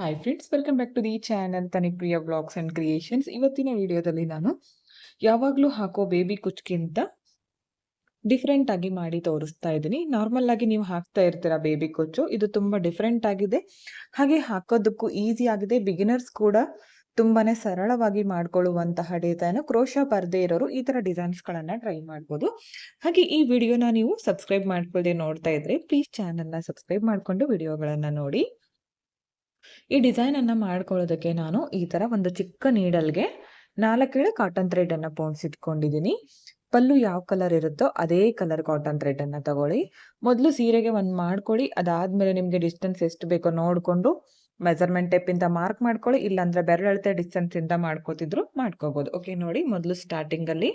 Hi friends welcome back to the channel Tanipriya blogs and creations ಇವತ್ತಿನ ವಿಡಿಯೋದಲ್ಲಿ ನಾನು ಯಾವಾಗಲೂ ಹಾಕೋ ಬೇಬಿ ಕುಚ್ಗಿಂತ ಡಿಫ್ರೆಂಟ್ ಆಗಿ ಮಾಡಿ ತೋರಿಸ್ತಾ ಇದ್ದೀನಿ. ನಾರ್ಮಲ್ ಆಗಿ ನೀವು ಹಾಕ್ತಾ ಇರ್ತೀರಾ ಬೇಬಿ ಕುಚ್ಚು, ಇದು ತುಂಬ ಡಿಫ್ರೆಂಟ್ ಆಗಿದೆ. ಹಾಗೆ ಹಾಕೋದಕ್ಕೂ ಈಸಿ ಆಗಿದೆ. ಬಿಗಿನರ್ಸ್ ಕೂಡ ತುಂಬಾನೇ ಸರಳವಾಗಿ ಮಾಡ್ಕೊಳ್ಳುವಂತಹ ಡಿಸೈನ್ ಕ್ರೋಶ ಪರದೆ ಇರೋರು ಈ ತರ ಡಿಸೈನ್ಸ್ ಗಳನ್ನ ಟ್ರೈ ಮಾಡ್ಬೋದು. ಹಾಗೆ ಈ ವಿಡಿಯೋನ ನೀವು ಸಬ್ಸ್ಕ್ರೈಬ್ ಮಾಡ್ಕೊಳ್ಳದೆ ನೋಡ್ತಾ ಇದ್ರೆ ಪ್ಲೀಸ್ ಚಾನೆಲ್ನ ಸಬ್ಸ್ಕ್ರೈಬ್ ಮಾಡಿಕೊಂಡು ವಿಡಿಯೋಗಳನ್ನ ನೋಡಿ. ಈ ಡಿಸೈನ್ ಅನ್ನ ಮಾಡ್ಕೊಳ್ಳೋದಕ್ಕೆ ನಾನು ಈ ತರ ಒಂದು ಚಿಕ್ಕ ನೀಡಲ್ಗೆ ನಾಲ್ಕೇಳು ಕಾಟನ್ ಥ್ರೆಡ್ ಅನ್ನ ಪೋಣಿಸಿಟ್ಕೊಂಡಿದ್ದೀನಿ ಪಲ್ಲು ಯಾವ ಕಲರ್ ಇರುತ್ತೋ ಅದೇ ಕಲರ್ ಕಾಟನ್ ಥ್ರೆಡ್ ಅನ್ನ ತಗೊಳ್ಳಿ. ಮೊದಲು ಸೀರೆಗೆ ಒಂದು ಮಾಡ್ಕೊಳ್ಳಿ ಅದಾದ್ಮೇಲೆ ನಿಮ್ಗೆ ಡಿಸ್ಟೆನ್ಸ್ ಎಷ್ಟು ಬೇಕೋ ನೋಡ್ಕೊಂಡು ಮೆಸರ್ಮೆಂಟ್ ಟೇಪ್ ಇಂದ ಮಾರ್ಕ್ ಮಾಡ್ಕೊಳ್ಳಿ, ಇಲ್ಲಾಂದ್ರೆ ಬೆರಳಳತೆ ಡಿಸ್ಟೆನ್ಸ್ ಇಂದ ಮಾಡ್ಕೋತಿದ್ರು ಮಾಡ್ಕೋಬಹುದು ಓಕೆ ನೋಡಿ ಮೊದಲು ಸ್ಟಾರ್ಟಿಂಗ್ ಅಲ್ಲಿ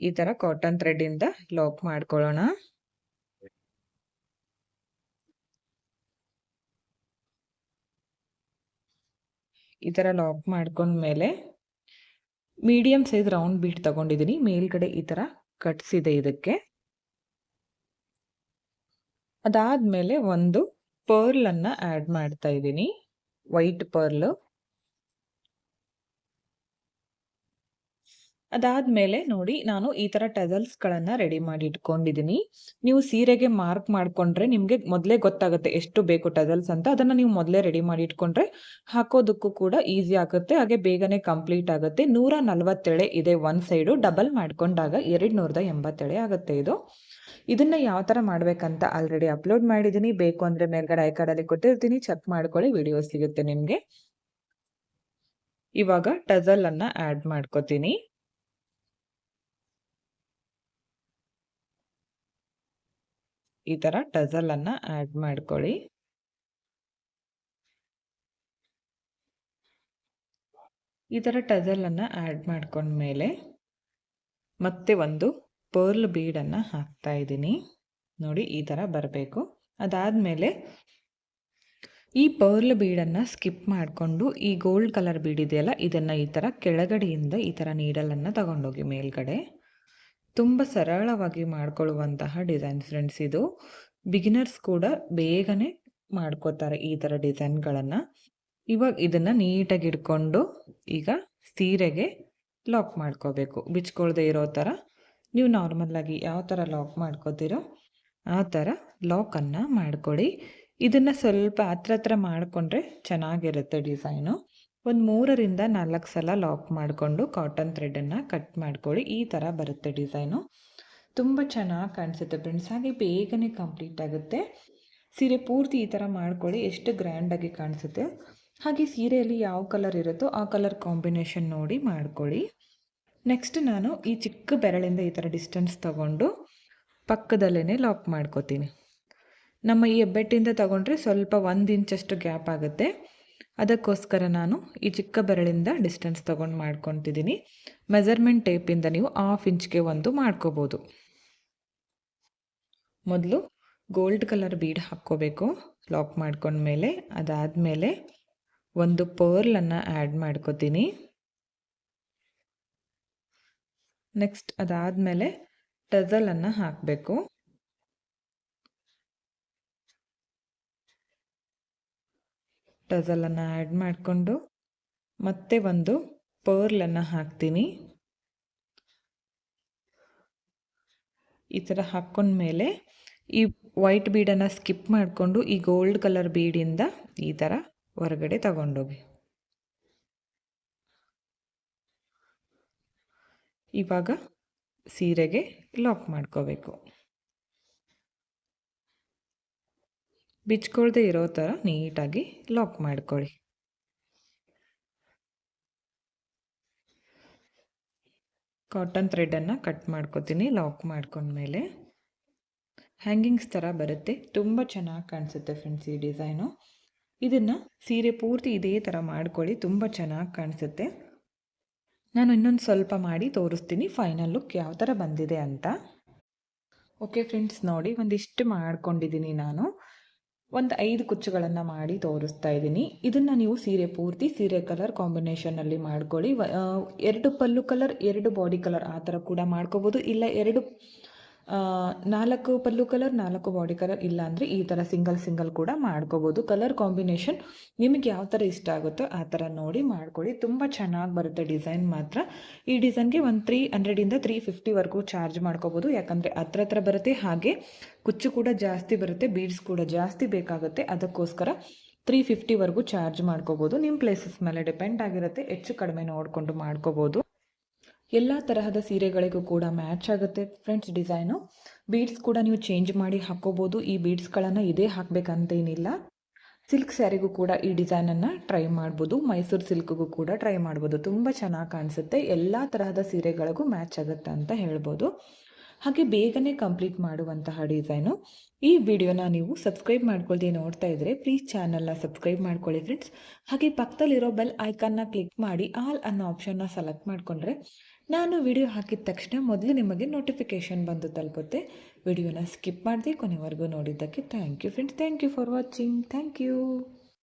ಈ ತರ ಕಾಟನ್ ಥ್ರೆಡ್ ಇಂದ ಲಾಕ್ ಮಾಡ್ಕೊಳ್ಳೋಣ. ಈ ಥರ ಲಾಕ್ ಮಾಡ್ಕೊಂಡ್ಮೇಲೆ ಮೀಡಿಯಮ್ ಸೈಜ್ ರೌಂಡ್ ಬೀಟ್ ತಗೊಂಡಿದ್ದೀನಿ ಮೇಲ್ಗಡೆ ಈ ಥರ ಕಟ್ಸಿದೆ ಇದೆ ಇದಕ್ಕೆ. ಅದಾದ್ಮೇಲೆ ಒಂದು ಪರ್ಲನ್ನು ಆ್ಯಡ್ ಮಾಡ್ತಾ ಇದ್ದೀನಿ ವೈಟ್ ಪರ್ಲ್ ಅದಾದ್ಮೇಲೆ ನೋಡಿ, ನಾನು ಈ ತರ ಟೆಸಲ್ಸ್ ಗಳನ್ನ ರೆಡಿ ಮಾಡಿ ಇಟ್ಕೊಂಡಿದ್ದೀನಿ ನೀವು ಸೀರೆಗೆ ಮಾರ್ಕ್ ಮಾಡ್ಕೊಂಡ್ರೆ ನಿಮ್ಗೆ ಮೊದಲೇ ಗೊತ್ತಾಗುತ್ತೆ ಎಷ್ಟು ಬೇಕು ಟೆಸಲ್ಸ್ ಅಂತ. ಅದನ್ನ ನೀವು ಮೊದಲೇ ರೆಡಿ ಮಾಡಿ ಇಟ್ಕೊಂಡ್ರೆ ಹಾಕೋದಕ್ಕೂ ಕೂಡ ಈಸಿ ಆಗುತ್ತೆ. ಹಾಗೆ ಬೇಗನೆ ಕಂಪ್ಲೀಟ್ ಆಗುತ್ತೆ. ನೂರ ನಲ್ವತ್ತೆಳೆ ಇದೆ ಒಂದ್ ಸೈಡು ಡಬಲ್ ಮಾಡ್ಕೊಂಡಾಗ ಎರಡ್ ನೂರದ ಎಂಬತ್ತೆಳೆ ಆಗುತ್ತೆ ಇದು. ಇದನ್ನ ಯಾವ ತರ ಮಾಡ್ಬೇಕಂತ ಆಲ್ರೆಡಿ ಅಪ್ಲೋಡ್ ಮಾಡಿದ್ದೀನಿ ಬೇಕು ಅಂದ್ರೆ ಮೇಲ್ಗಡೆ ಐ ಕಾರ್ಡ್ ಅಲ್ಲಿ ಕೊಟ್ಟಿರ್ತೀನಿ. ಚೆಕ್ ಮಾಡ್ಕೊಳ್ಳಿ ವಿಡಿಯೋ ಸಿಗುತ್ತೆ ನಿಮ್ಗೆ. ಇವಾಗ ಟಜಲ್ ಅನ್ನ ಆಡ್ ಮಾಡ್ಕೋತೀನಿ. ಈ ಥರ ಟಜಲ್ ಆ್ಯಡ್ ಮಾಡ್ಕೊಳ್ಳಿ ಈ ಥರ ಟಜಲ್ ಆ್ಯಡ್ ಮಾಡ್ಕೊಂಡ್ಮೇಲೆ ಮತ್ತೆ ಒಂದು ಪರ್ಲ್ ಬೀಡನ್ನು ಅನ್ನ ಹಾಕ್ತಾ ಇದ್ದೀನಿ. ನೋಡಿ ಈ ಥರ ಬರಬೇಕು. ಅದಾದಮೇಲೆ ಈ ಪರ್ಲ್ ಬೀಡನ್ನು ಸ್ಕಿಪ್ ಮಾಡಿಕೊಂಡು ಈ ಗೋಲ್ಡ್ ಕಲರ್ ಬೀಡ್ ಇದೆಯಲ್ಲ, ಇದನ್ನ ಈ ಥರ ಕೆಳಗಡೆಯಿಂದ ಈ ಥರ ನೀಡಲನ್ನು ತಗೊಂಡೋಗಿ ಮೇಲ್ಗಡೆ. ತುಂಬ ಸರಳವಾಗಿ ಮಾಡ್ಕೊಳ್ಳುವಂತಹ ಡಿಸೈನ್ ಫ್ರೆಂಡ್ಸ್ ಇದು. ಬಿಗಿನರ್ಸ್ ಕೂಡ ಬೇಗನೆ ಮಾಡ್ಕೋತಾರೆ ಈ ಥರ ಡಿಸೈನ್ಗಳನ್ನು ಇವಾಗ ಇದನ್ನು ನೀಟಾಗಿ ಇಟ್ಕೊಂಡು ಈಗ ಸೀರೆಗೆ ಲಾಕ್ ಮಾಡ್ಕೋಬೇಕು. ಬಿಚ್ಕೊಳ್ದೆ ಇರೋ ಥರ ನೀವು ನಾರ್ಮಲ್ಲಾಗಿ ಯಾವ ಥರ ಲಾಕ್ ಮಾಡ್ಕೋತೀರೋ ಆ ಥರ ಲಾಕನ್ನು ಮಾಡ್ಕೊಳ್ಳಿ. ಇದನ್ನು ಸ್ವಲ್ಪ ಹತ್ರ ಹತ್ರ ಮಾಡಿಕೊಂಡ್ರೆ ಚೆನ್ನಾಗಿರುತ್ತೆ ಡಿಸೈನು ಒಂದು ಮೂರರಿಂದ ನಾಲ್ಕು ಸಲ ಲಾಕ್ ಮಾಡಿಕೊಂಡು ಕಾಟನ್ ಥ್ರೆಡನ್ನು ಕಟ್ ಮಾಡ್ಕೊಳ್ಳಿ. ಈ ಥರ ಬರುತ್ತೆ ಡಿಸೈನು ತುಂಬ ಚೆನ್ನಾಗಿ ಕಾಣಿಸುತ್ತೆ ಫ್ರೆಂಡ್ಸ್ ಹಾಗೆ ಬೇಗನೆ ಕಂಪ್ಲೀಟ್ ಆಗುತ್ತೆ. ಸೀರೆ ಪೂರ್ತಿ ಈ ಥರ ಮಾಡ್ಕೊಳ್ಳಿ. ಎಷ್ಟು ಗ್ರ್ಯಾಂಡಾಗಿ ಕಾಣಿಸುತ್ತೆ. ಹಾಗೆ ಸೀರೆಯಲ್ಲಿ ಯಾವ ಕಲರ್ ಇರುತ್ತೋ ಆ ಕಲರ್ ಕಾಂಬಿನೇಷನ್ ನೋಡಿ ಮಾಡ್ಕೊಳ್ಳಿ. ನೆಕ್ಸ್ಟ್ ನಾನು ಈ ಚಿಕ್ಕ ಬೆರಳಿಂದ ಈ ಥರ ಡಿಸ್ಟೆನ್ಸ್ ತಗೊಂಡು ಪಕ್ಕದಲ್ಲೇ ಲಾಕ್ ಮಾಡ್ಕೋತೀನಿ. ನಮ್ಮ ಈ ಹೆಬ್ಬೆಟ್ಟಿಂದ ತಗೊಂಡ್ರೆ ಸ್ವಲ್ಪ ಒಂದು ಇಂಚಷ್ಟು ಗ್ಯಾಪ್ ಆಗುತ್ತೆ. ಅದಕ್ಕೋಸ್ಕರ ನಾನು ಈ ಚಿಕ್ಕ ಬೆರಳಿಂದ ಡಿಸ್ಟೆನ್ಸ್ ತೊಗೊಂಡು ಮಾಡ್ಕೊತಿದ್ದೀನಿ ಮೆಜರ್ಮೆಂಟ್ ಟೇಪಿಂದ ನೀವು ಹಾಫ್ ಇಂಚ್ಗೆ ಒಂದು ಮಾಡ್ಕೋಬೋದು. ಮೊದಲು ಗೋಲ್ಡ್ ಕಲರ್ ಬೀಡ್ ಹಾಕ್ಕೋಬೇಕು. ಲಾಕ್ ಮಾಡ್ಕೊಂಡ್ಮೇಲೆ ಅದಾದಮೇಲೆ ಒಂದು ಪರ್ಲನ್ನು ಆ್ಯಡ್ ಮಾಡ್ಕೋತೀನಿ. ನೆಕ್ಸ್ಟ್ ಅದಾದಮೇಲೆ ಟಜಲನ್ನು ಹಾಕಬೇಕು. ಟಜಲನ್ನು ಆ್ಯಡ್ ಮಾಡಿಕೊಂಡು ಮತ್ತೆ ಒಂದು ಪರ್ಲನ್ನು ಹಾಕ್ತೀನಿ. ಈ ಥರ ಹಾಕ್ಕೊಂಡ್ಮೇಲೆ ಈ ವೈಟ್ ಬೀಡನ್ನು ಸ್ಕಿಪ್ ಮಾಡಿಕೊಂಡು ಈ ಗೋಲ್ಡ್ ಕಲರ್ ಬೀಡಿಂದ ಈ ಥರ ಹೊರಗಡೆ ತಗೊಂಡೋಗಿ. ಇವಾಗ ಸೀರೆಗೆ ಲಾಕ್ ಮಾಡ್ಕೋಬೇಕು. ಬಿಚ್ಕೊಳ್ದೆ ಇರೋ ಥರ ನೀಟಾಗಿ ಲಾಕ್ ಮಾಡ್ಕೊಳ್ಳಿ. ಕಾಟನ್ ಥ್ರೆಡನ್ನು ಕಟ್ ಮಾಡ್ಕೊತೀನಿ, ಲಾಕ್ ಮಾಡ್ಕೊಂಡ್ಮೇಲೆ. ಹ್ಯಾಂಗಿಂಗ್ಸ್ ಥರ ಬರುತ್ತೆ, ತುಂಬ ಚೆನ್ನಾಗಿ ಕಾಣಿಸುತ್ತೆ ಫ್ರೆಂಡ್ಸ್ ಈ ಡಿಸೈನು. ಇದನ್ನು ಸೀರೆ ಪೂರ್ತಿ ಇದೇ ಥರ ಮಾಡ್ಕೊಳ್ಳಿ, ತುಂಬ ಚೆನ್ನಾಗಿ ಕಾಣಿಸುತ್ತೆ. ನಾನು ಇನ್ನೊಂದು ಸ್ವಲ್ಪ ಮಾಡಿ ತೋರಿಸ್ತೀನಿ, ಫೈನಲ್ ಲುಕ್ ಯಾವ ಥರ ಬಂದಿದೆ ಅಂತ. ಓಕೆ ಫ್ರೆಂಡ್ಸ್, ನೋಡಿ, ಒಂದಿಷ್ಟು ಮಾಡ್ಕೊಂಡಿದ್ದೀನಿ ನಾನು. ಒಂದು ಐದು ಕುಚ್ಚುಗಳನ್ನು ಮಾಡಿ ತೋರಿಸ್ತಾ ಇದ್ದೀನಿ. ಇದನ್ನು ನೀವು ಸೀರೆ ಪೂರ್ತಿ, ಸೀರೆ ಕಲರ್ ಕಾಂಬಿನೇಷನಲ್ಲಿ ಮಾಡ್ಕೊಳ್ಳಿ. ಎರಡು ಪಲ್ಲು ಕಲರ್, ಎರಡು ಬಾಡಿ ಕಲರ್ ಆ ಥರ ಕೂಡ ಮಾಡ್ಕೋಬೋದು. ಇಲ್ಲ ಎರಡು ನಾಲ್ಕು ಪಲ್ಲು ಕಲರ್ ನಾಲ್ಕು ಬಾಡಿ ಕಲರ್ ಇಲ್ಲ ಅಂದರೆ ಈ ಥರ ಸಿಂಗಲ್ ಸಿಂಗಲ್ ಕೂಡ ಮಾಡ್ಕೋಬೋದು. ಕಲರ್ ಕಾಂಬಿನೇಷನ್ ನಿಮಗೆ ಯಾವ ಥರ ಇಷ್ಟ ಆಗುತ್ತೋ ಆ ಥರ ನೋಡಿ ಮಾಡ್ಕೊಳ್ಳಿ. ತುಂಬ ಚೆನ್ನಾಗಿ ಬರುತ್ತೆ ಡಿಸೈನ್ ಮಾತ್ರ. ಈ ಡಿಸೈನ್ಗೆ ಒಂದು ತ್ರೀ ಹಂಡ್ರೆಡಿಂದ ತ್ರೀ ಫಿಫ್ಟಿವರೆಗೂ ಚಾರ್ಜ್ ಮಾಡ್ಕೋಬೋದು. ಯಾಕಂದರೆ ಹತ್ರ ಹತ್ರ ಬರುತ್ತೆ, ಹಾಗೆ ಕುಚ್ಚು ಕೂಡ ಜಾಸ್ತಿ ಬರುತ್ತೆ ಬೀಡ್ಸ್ ಕೂಡ ಜಾಸ್ತಿ ಬೇಕಾಗುತ್ತೆ. ಅದಕ್ಕೋಸ್ಕರ ತ್ರೀ ಫಿಫ್ಟಿವರೆಗೂ ಚಾರ್ಜ್ ಮಾಡ್ಕೋಬೋದು. ನಿಮ್ಮ ಪ್ಲೇಸಸ್ ಮೇಲೆ ಡಿಪೆಂಡ್ ಆಗಿರುತ್ತೆ, ಹೆಚ್ಚು ಕಡಿಮೆ ನೋಡಿಕೊಂಡು ಮಾಡ್ಕೋಬೋದು. ಎಲ್ಲ ತರಹದ ಸೀರೆಗಳಿಗೂ ಕೂಡ ಮ್ಯಾಚ್ ಆಗುತ್ತೆ. Friends, design. ಬೀಡ್ಸ್ ಕೂಡ ನೀವು ಚೇಂಜ್ ಮಾಡಿ ಹಾಕೋಬೋದು ಈ ಬೀಡ್ಸ್ಗಳನ್ನು ಇದೇ ಹಾಕಬೇಕಂತೇನಿಲ್ಲ ಸಿಲ್ಕ್ ಸ್ಯಾರಿಗೂ ಕೂಡ ಈ ಡಿಸೈನನ್ನು ಟ್ರೈ ಮಾಡ್ಬೋದು. ಮೈಸೂರು ಸಿಲ್ಕ್ಗೂ ಕೂಡ ಟ್ರೈ ಮಾಡ್ಬೋದು. ತುಂಬ ಚೆನ್ನಾಗಿ ಕಾಣಿಸುತ್ತೆ. ಎಲ್ಲ ತರಹದ ಸೀರೆಗಳಿಗೂ ಮ್ಯಾಚ್ ಆಗುತ್ತೆ ಅಂತ ಹೇಳ್ಬೋದು. ಹಾಗೆ ಬೇಗನೆ ಕಂಪ್ಲೀಟ್ ಮಾಡುವಂತಹ ಡಿಸೈನು ಈ ವಿಡಿಯೋನ ನೀವು ಸಬ್ಸ್ಕ್ರೈಬ್ ಮಾಡ್ಕೊಳ್ದೆ ನೋಡ್ತಾ ಇದ್ದರೆ ಪ್ಲೀಸ್ ಚಾನಲ್ನ ಸಬ್ಸ್ಕ್ರೈಬ್ ಮಾಡ್ಕೊಳ್ಳಿ ಫ್ರೆಂಡ್ಸ್ ಹಾಗೆ ಪಕ್ಕದಲ್ಲಿರೋ ಬೆಲ್ ಐಕನ್ನ ಕ್ಲಿಕ್ ಮಾಡಿ ಆಲ್ ಅನ್ನೋ ಆಪ್ಷನ್ನ ಸೆಲೆಕ್ಟ್ ಮಾಡಿಕೊಂಡ್ರೆ ನಾನು ವಿಡಿಯೋ ಹಾಕಿದ ತಕ್ಷಣ ಮೊದಲು ನಿಮಗೆ ನೋಟಿಫಿಕೇಷನ್ ಬಂದು ತಲುಪುತ್ತೆ. ವಿಡಿಯೋನ ಸ್ಕಿಪ್ ಮಾಡಿದೆ ಕೊನೆವರೆಗೂ ನೋಡಿದ್ದಕ್ಕೆ thank you friends thank you for watching thank you